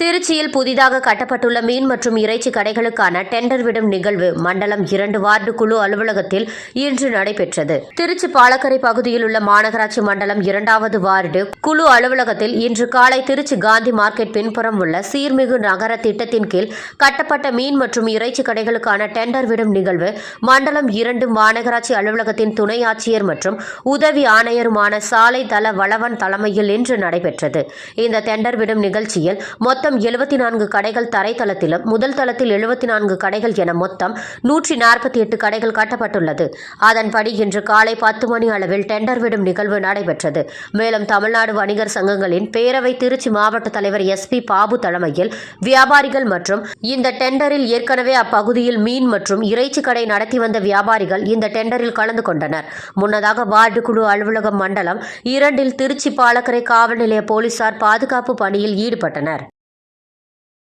திருச்சியில் புதிதாக கட்டப்பட்டுள்ள மீன் மற்றும் இறைச்சி கடைகளுக்கான டெண்டர் விடும் நிகழ்வு மண்டலம் இரண்டு வார்டு குழு அலுவலகத்தில் இன்று நடைபெற்றது. திருச்சி பாலக்கரை பகுதியில் உள்ள மாநகராட்சி மண்டலம் இரண்டாவது வார்டு குழு அலுவலகத்தில் இன்று காலை திருச்சி காந்தி மார்க்கெட் பின்புறம் உள்ள சீர்மிகு நகர திட்டத்தின் கீழ் கட்டப்பட்ட மீன் மற்றும் இறைச்சி கடைகளுக்கான டெண்டர் விடும் நிகழ்வு மண்டலம் இரண்டு மாநகராட்சி அலுவலகத்தின் துணை ஆட்சியர் மற்றும் உதவி ஆணையருமான சாலை தள வளவன் தலைமையில் இன்று நடைபெற்றது. இந்த டெண்டர் விடும் நிகழ்ச்சியில் மொத்தம் எழுபத்தி நான்கு கடைகள் தரைத்தளத்திலும் முதல் தளத்தில் எழுபத்தி நான்கு கடைகள் என மொத்தம் நூற்றி நாற்பத்தி எட்டு கடைகள் கட்டப்பட்டுள்ளது. அதன்படி இன்று காலை பத்து மணி அளவில் டெண்டர் விடும் நிகழ்வு நடைபெற்றது. மேலும் தமிழ்நாடு வணிகர் சங்கங்களின் பேரவை திருச்சி மாவட்ட தலைவர் எஸ் பி பாபு தலைமையில் வியாபாரிகள் மற்றும் இந்த டெண்டரில் ஏற்கனவே அப்பகுதியில் மீன் மற்றும் இறைச்சி கடை நடத்தி வந்த வியாபாரிகள் இந்த டெண்டரில் கலந்து கொண்டனர். முன்னதாக வார்டு குழு அலுவலகம் மண்டலம் இரண்டில் திருச்சி பாலக்கரை காவல் நிலைய போலீசார் பாதுகாப்பு பணியில் ஈடுபட்டனர்.